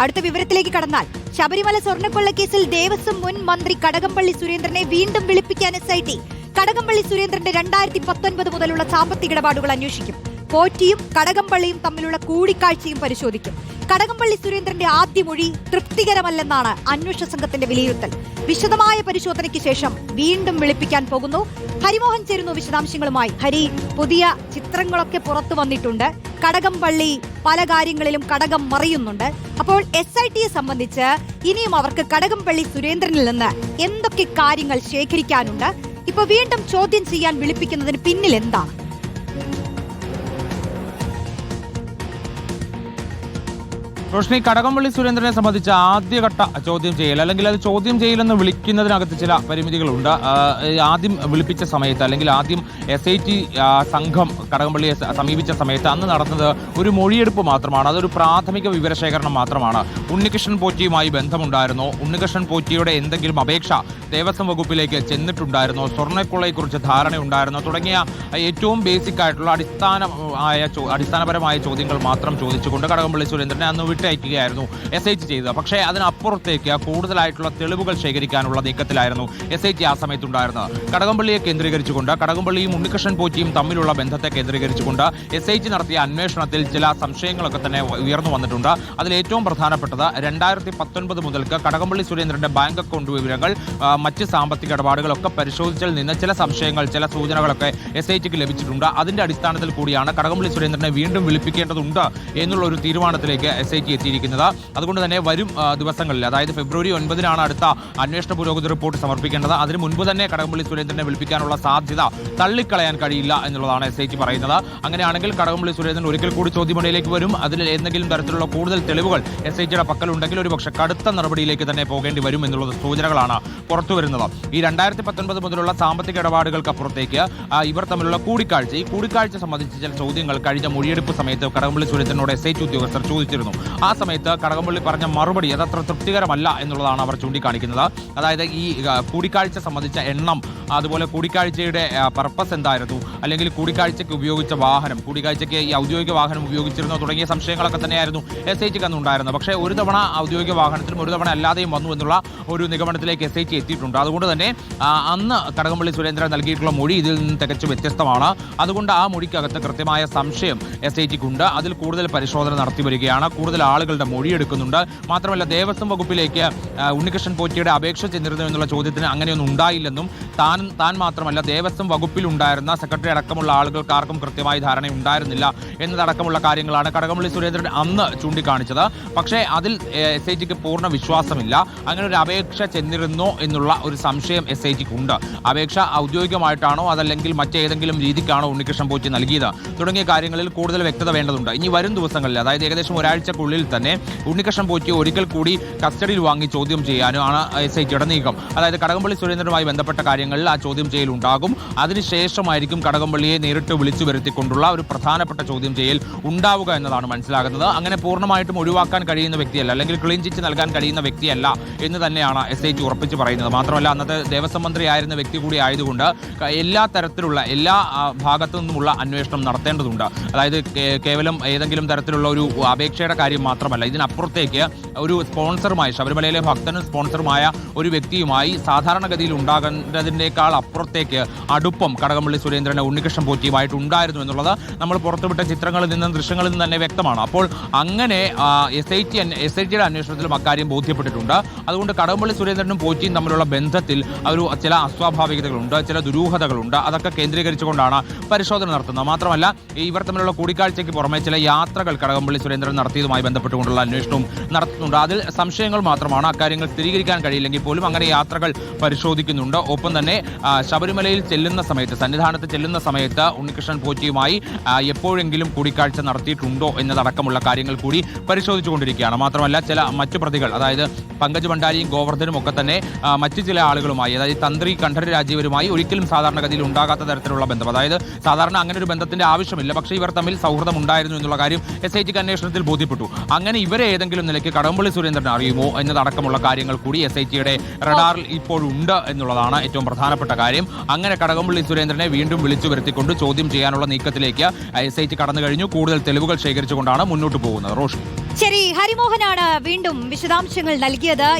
അടുത്ത വിവരത്തിലേക്ക് കടന്നാൽ ശബരിമല സ്വർണക്കൊള്ളക്കേസിൽ ദേവസ്വം മുൻ മന്ത്രി കടകംപള്ളി സുരേന്ദ്രനെ വീണ്ടും വിളിപ്പിക്കാൻ എസ് ഐ ടി കടകംപള്ളി സുരേന്ദ്രന്റെ രണ്ടായിരത്തി പത്തൊൻപത് മുതലുള്ള സാമ്പത്തിക ഇടപാടുകൾ അന്വേഷിക്കും. കോറ്റിയും കടകംപള്ളിയും തമ്മിലുള്ള കൂടിക്കാഴ്ചയും പരിശോധിക്കും. കടകംപള്ളി സുരേന്ദ്രന്റെ ആദ്യ മൊഴി തൃപ്തികരമല്ലെന്നാണ് അന്വേഷണ സംഘത്തിന്റെ വിലയിരുത്തൽ. വിശദമായ പരിശോധനയ്ക്ക് ശേഷം വീണ്ടും വിളിപ്പിക്കാൻ പോകുന്നു. ഹരിമോഹൻ ചേരുന്നു വിശദാംശങ്ങളുമായി. ഹരി പുതിയ ചിത്രങ്ങളൊക്കെ പുറത്തു വന്നിട്ടുണ്ട്. കടകംപള്ളി പല കാര്യങ്ങളിലും കടകം മറിയുന്നുണ്ട്. അപ്പോൾ എസ് ഐ ടിയെ സംബന്ധിച്ച് ഇനിയും അവർക്ക് കടകംപള്ളി സുരേന്ദ്രനിൽ നിന്ന് എന്തൊക്കെ കാര്യങ്ങൾ ശേഖരിക്കാനുണ്ട്? ഇപ്പൊ വീണ്ടും ചോദ്യം ചെയ്യാൻ വിളിപ്പിക്കുന്നതിന് പിന്നിൽ എന്താണ്? റോഷ്നി കടകംപള്ളി സുരേന്ദ്രനെ സംബന്ധിച്ച് ആദ്യഘട്ട ചോദ്യം ചെയ്യൽ അല്ലെങ്കിൽ അത് ചോദ്യം ചെയ്യലെന്ന് വിളിക്കുന്നതിനകത്ത് ചില പരിമിതികളുണ്ട്. ആദ്യം വിളിപ്പിച്ച സമയത്ത് അല്ലെങ്കിൽ ആദ്യം എസ് ഐ ടി സംഘം കടകംപള്ളിയെ സമീപിച്ച സമയത്ത് അന്ന് നടന്നത് ഒരു മൊഴിയെടുപ്പ് മാത്രമാണ്. അതൊരു പ്രാഥമിക വിവരശേഖരണം മാത്രമാണ്. ഉണ്ണികൃഷ്ണൻ പോറ്റിയുമായി ബന്ധമുണ്ടായിരുന്നോ. ഉണ്ണികൃഷ്ണൻ പോറ്റിയുടെ എന്തെങ്കിലും അപേക്ഷ ദേവസ്വം വകുപ്പിലേക്ക് ചെന്നിട്ടുണ്ടായിരുന്നോ. സ്വർണക്കൊള്ളയെക്കുറിച്ച് ധാരണയുണ്ടായിരുന്നോ. തുടങ്ങിയ ഏറ്റവും ബേസിക് ആയിട്ടുള്ള അടിസ്ഥാനമായ ആയ അടിസ്ഥാനപരമായ ചോദ്യങ്ങൾ മാത്രം ചോദിച്ചുകൊണ്ട് കടകംപള്ളി സുരേന്ദ്രനെ അന്ന് വിട്ടയക്കുകയായിരുന്നു എസ് ഐ ടി ചെയ്തത്. പക്ഷേ അതിനപ്പുറത്തേക്ക് കൂടുതലായിട്ടുള്ള തെളിവുകൾ ശേഖരിക്കാനുള്ള നീക്കത്തിലായിരുന്നു എസ് ഐ ടി ആ സമയത്തുണ്ടായിരുന്നത്. കടകംപള്ളിയെ കേന്ദ്രീകരിച്ചുകൊണ്ട് കടകംപള്ളിയും ഉണ്ണികൃഷ്ണൻ പോറ്റിയും തമ്മിലുള്ള ബന്ധത്തെ കേന്ദ്രീകരിച്ചുകൊണ്ട് എസ് ഐ ടി നടത്തിയ അന്വേഷണത്തിൽ ചില സംശയങ്ങളൊക്കെ തന്നെ ഉയർന്നു വന്നിട്ടുണ്ട്. അതിൽ ഏറ്റവും പ്രധാനപ്പെട്ടത് രണ്ടായിരത്തി പത്തൊൻപത് മുതൽക്ക് കടകംപള്ളി സുരേന്ദ്രന്റെ ബാങ്ക് അക്കൗണ്ട് വിവരങ്ങൾ മറ്റ് സാമ്പത്തിക ഇടപാടുകളൊക്കെ പരിശോധിച്ചതിൽ നിന്ന് ചില സംശയങ്ങൾ ചില സൂചനകളൊക്കെ എസ് ഐ ടിക്ക് ലഭിച്ചിട്ടുണ്ട്. അതിന്റെ അടിസ്ഥാനത്തിൽ കൂടിയാണ് കടകംപള്ളി സുരേന്ദ്രനെ വീണ്ടും വിളിപ്പിക്കേണ്ടതുണ്ട് എന്നുള്ള ഒരു തീരുമാനത്തിലേക്ക് എസ് ഐ എത്തിയിരിക്കുന്നത് അതുകൊണ്ട് തന്നെ വരും ദിവസങ്ങളിൽ അതായത് ഫെബ്രുവരി ഒൻപതിനാണ് അടുത്ത അന്വേഷണ പുരോഗതി റിപ്പോർട്ട് സമർപ്പിക്കേണ്ടത്. അതിന് മുൻപ് തന്നെ കടകംപള്ളി സുരേന്ദ്രനെ വിളിപ്പിക്കാനുള്ള സാധ്യത തള്ളിക്കളയാൻ കഴിയില്ല എന്നുള്ളതാണ് എസ് ഐ ടി പറയുന്നത്. അങ്ങനെയാണെങ്കിൽ കടകംപള്ളി സുരേന്ദ്രൻ ഒരിക്കൽ കൂടി ചോദ്യമണിയിലേക്ക് വരും. അതിൽ ഏതെങ്കിലും തരത്തിലുള്ള കൂടുതൽ തെളിവുകൾ എസ് ഐ ടിയുടെ പക്കലുണ്ടെങ്കിൽ ഒരു പക്ഷേ കടുത്ത നടപടിയിലേക്ക് തന്നെ പോകേണ്ടി വരും എന്നുള്ള സൂചനകളാണ് പുറത്തു വരുന്നത്. ഈ രണ്ടായിരത്തി പത്തൊൻപത് മുതലുള്ള സാമ്പത്തിക ഇടപാടുകൾക്ക് അപ്പുറത്തേക്ക് ഇവർ തമ്മിലുള്ള കൂടിക്കാഴ്ച. ഈ കൂടിക്കാഴ്ച സംബന്ധിച്ച് ചില ചോദ്യങ്ങൾ കഴിഞ്ഞ മൊഴിയെടുപ്പ് സമയത്ത് കടകംപള്ളി സുരേന്ദ്രനോട് എസ് ഐ ഉദ്യോഗസ്ഥർ ചോദിച്ചിരുന്നു. ആ സമയത്ത് കടകംപള്ളി പറഞ്ഞ മറുപടി അതത്ര തൃപ്തികരമല്ല എന്നുള്ളതാണ് അവർ ചൂണ്ടിക്കാണിക്കുന്നത്. അതായത് ഈ കൂടിക്കാഴ്ച സംബന്ധിച്ച എണ്ണം അതുപോലെ കൂടിക്കാഴ്ചയുടെ പർപ്പസ് എന്തായിരുന്നു അല്ലെങ്കിൽ കൂടിക്കാഴ്ചയ്ക്ക് ഉപയോഗിച്ച വാഹനം കൂടിക്കാഴ്ചയ്ക്ക് ഈ ഔദ്യോഗിക വാഹനം ഉപയോഗിച്ചിരുന്നോ തുടങ്ങിയ സംശയങ്ങളൊക്കെ തന്നെയായിരുന്നു എസ് ഐ ടിക്ക് അന്നുണ്ടായിരുന്നത്. പക്ഷേ ഒരു തവണ ഔദ്യോഗിക വാഹനത്തിലും ഒരു തവണ അല്ലാതെയും വന്നു എന്നുള്ള ഒരു നിഗമനത്തിലേക്ക് എസ് ഐ ടി എത്തിയിട്ടുണ്ട്. അതുകൊണ്ട് തന്നെ അന്ന് കടകംപള്ളി സുരേന്ദ്രൻ നൽകിയിട്ടുള്ള മൊഴി ഇതിൽ നിന്ന് തികച്ചും വ്യത്യസ്തമാണ്. അതുകൊണ്ട് ആ മൊഴിക്കകത്ത് കൃത്യമായ സംശയം എസ് ഐ ടിക്കുണ്ട് അതിൽ കൂടുതൽ പരിശോധന നടത്തി വരികയാണ്. കൂടുതൽ ആളുകളുടെ മൊഴിയെടുക്കുന്നുണ്ട്. മാത്രമല്ല ദേവസ്വം വകുപ്പിലേക്ക് ഉണ്ണികൃഷ്ണൻ പോറ്റിയുടെ അപേക്ഷ ചെന്നിരുന്നു എന്നുള്ള ചോദ്യത്തിന് അങ്ങനെയൊന്നും ഉണ്ടായില്ലെന്നും താൻ താൻ മാത്രമല്ല ദേവസ്വം വകുപ്പിലുണ്ടായിരുന്ന സെക്രട്ടറി അടക്കമുള്ള ആളുകൾക്ക് ആർക്കും കൃത്യമായ ധാരണ ഉണ്ടായിരുന്നില്ല എന്നതടക്കമുള്ള കാര്യങ്ങളാണ് കടകംപള്ളി സുരേന്ദ്രൻ അന്ന് ചൂണ്ടിക്കാണിച്ചത്. പക്ഷേ അതിൽ എസ് ഐ ടിക്ക് പൂർണ വിശ്വാസമില്ല. അങ്ങനെ ഒരു അപേക്ഷ ചെന്നിരുന്നോ എന്നുള്ള ഒരു സംശയം എസ് ഐ ടിക്ക് ഉണ്ട് അപേക്ഷ ഔദ്യോഗികമായിട്ടാണോ അതല്ലെങ്കിൽ മറ്റേതെങ്കിലും രീതിക്കാണോ ഉണ്ണികൃഷ്ണൻ പോറ്റി നൽകിയത്? തുടങ്ങിയ കാര്യങ്ങളിൽ കൂടുതൽ വ്യക്തത വേണ്ടതുണ്ട്. ഇനി വരും ദിവസങ്ങളിൽ അതായത് ഏകദേശം ഒരാഴ്ചക്കുള്ളിൽ തന്നെ ഉണ്ണികൃഷ്ണൻ പോറ്റി ഒരിക്കൽ കൂടി കസ്റ്റഡിയിൽ വാങ്ങി ചോദ്യം ചെയ്യാനും ആണ് എസ് ഐ ടിയുടെ നീക്കം അതായത് കടകംപള്ളി സുരേന്ദ്രനുമായി ബന്ധപ്പെട്ട കാര്യങ്ങളിൽ ആ ചോദ്യം ചെയ്യൽ ഉണ്ടാകും അതിനുശേഷമായിരിക്കും കടകംപള്ളിയെ നേരിട്ട് വിളിച്ചു വരുത്തിക്കൊണ്ടുള്ള ഒരു പ്രധാനപ്പെട്ട ചോദ്യം ചെയ്യൽ ഉണ്ടാവുക എന്നതാണ് മനസ്സിലാകുന്നത്. അങ്ങനെ പൂർണമായിട്ടും ഒഴിവാക്കാൻ കഴിയുന്ന വ്യക്തിയല്ല അല്ലെങ്കിൽ ക്ലീൻ ചിറ്റ് നൽകാൻ കഴിയുന്ന വ്യക്തിയല്ല എന്ന് തന്നെയാണ് എസ് ഐ ടി ഉറപ്പിച്ച് പറയുന്നത്. മാത്രമല്ല അന്നത്തെ ദേവസ്വം മന്ത്രി ആയിരുന്ന വ്യക്തി കൂടി ആയതുകൊണ്ട് എല്ലാ തരത്തിലുള്ള എല്ലാ ഭാഗത്തു നിന്നുമുള്ള അന്വേഷണം നടത്തേണ്ടതുണ്ട്. അതായത് കേവലം ഏതെങ്കിലും തരത്തിലുള്ള ഒരു അപേക്ഷയുടെ കാര്യം മാത്രമല്ല. ഇതിനപ്പുറത്തേക്ക് ഒരു സ്പോൺസറുമായി ശബരിമലയിലെ ഭക്തനും സ്പോൺസറുമായ ഒരു വ്യക്തിയുമായി സാധാരണഗതിയിൽ ഉണ്ടാകേണ്ടതിനേക്കാൾ അപ്പുറത്തേക്ക് അടുപ്പം കടകംപള്ളി സുരേന്ദ്രനെ ഉണ്ണികൃഷ്ണൻ പോറ്റിയുമായിട്ട് ഉണ്ടായിരുന്നു എന്നുള്ളത് നമ്മൾ പുറത്തുവിട്ട ചിത്രങ്ങളിൽ നിന്നും ദൃശ്യങ്ങളിൽ നിന്ന് തന്നെ വ്യക്തമാണ്. അപ്പോൾ അങ്ങനെ S I T S I ടിയുടെ അന്വേഷണത്തിലും അക്കാര്യം ബോധ്യപ്പെട്ടിട്ടുണ്ട്. അതുകൊണ്ട് കടകംപള്ളി സുരേന്ദ്രനും പോറ്റിയും തമ്മിലുള്ള ബന്ധത്തിൽ ഒരു ചില അസ്വാഭാവികതകളുണ്ട് ചില ദുരൂഹതകളുണ്ട്. അതൊക്കെ കേന്ദ്രീകരിച്ചുകൊണ്ടാണ് പരിശോധന നടത്തുന്നത്. മാത്രമല്ല ഇവർ തമ്മിലുള്ള കൂടിക്കാഴ്ചയ്ക്ക് പുറമെ ചില യാത്രകൾ കടകംപള്ളി സുരേന്ദ്രൻ നടത്തിയതുമായി ബന്ധപ്പെട്ടുകൊണ്ടുള്ള അന്വേഷണവും നടത്തുന്നുണ്ട്. അതിൽ സംശയങ്ങൾ മാത്രമാണ്. അക്കാര്യങ്ങൾ സ്ഥിരീകരിക്കാൻ കഴിയില്ലെങ്കിൽ പോലും അങ്ങനെ യാത്രകൾ പരിശോധിക്കുന്നുണ്ട്. ഒപ്പം തന്നെ ശബരിമലയിൽ ചെല്ലുന്ന സമയത്ത് സന്നിധാനത്ത് ചെല്ലുന്ന സമയത്ത് ഉണ്ണികൃഷ്ണൻ പോറ്റിയുമായി എപ്പോഴെങ്കിലും കൂടിക്കാഴ്ച നടത്തിയിട്ടുണ്ടോ എന്നതടക്കമുള്ള കാര്യങ്ങൾ കൂടി പരിശോധിച്ചുകൊണ്ടിരിക്കുകയാണ്. മാത്രമല്ല ചില മറ്റു പ്രതികൾ അതായത് പങ്കജ് ഭണ്ഡാരിയും ഗോവർദ്ധനും ഒക്കെ തന്നെ മറ്റു ചില ആളുകളുമായി അതായത് തന്ത്രി കണ്ഠര രാജീവരുമായി ഒരിക്കലും സാധാരണഗതിയിൽ ഉണ്ടാകാത്ത തരത്തിലുള്ള ബന്ധം. അതായത് സാധാരണ അങ്ങനെ ഒരു ബന്ധത്തിന്റെ ആവശ്യമില്ല. പക്ഷേ ഇവർ തമ്മിൽ സൗഹൃദം ഉണ്ടായിരുന്നു എന്നുള്ള കാര്യം എസ് ഐ ടിക്ക് അന്വേഷണത്തിൽ ബോധ്യപ്പെട്ടു. അങ്ങനെ ഇവരെ ഏതെങ്കിലും നിലയ്ക്ക് കടമ്പള്ളി സുരേന്ദ്രൻ അറിയുമോ എന്നതടക്കമുള്ള കാര്യങ്ങൾ കൂടി എസ് ഐ ടിയുടെ റഡാറിൽ ഇപ്പോഴുണ്ട് എന്നുള്ളതാണ് ഏറ്റവും പ്രധാനപ്പെട്ട കാര്യം. അങ്ങനെ കടകംപള്ളി സുരേന്ദ്രനെ വീണ്ടും വിളിച്ചു വരുത്തിക്കൊണ്ട് ചോദ്യം ചെയ്യാനുള്ള നീക്കത്തിലേക്ക് എസ് ഐ ടി കടന്നു കഴിഞ്ഞു. കൂടുതൽ തെളിവുകൾ ശേഖരിച്ചുകൊണ്ടാണ് മുന്നോട്ട് പോകുന്നത്. റോഷൻ ശരി ഹരിമോഹനാണ് വീണ്ടും വിശദാംശങ്ങൾ നൽകിയത്.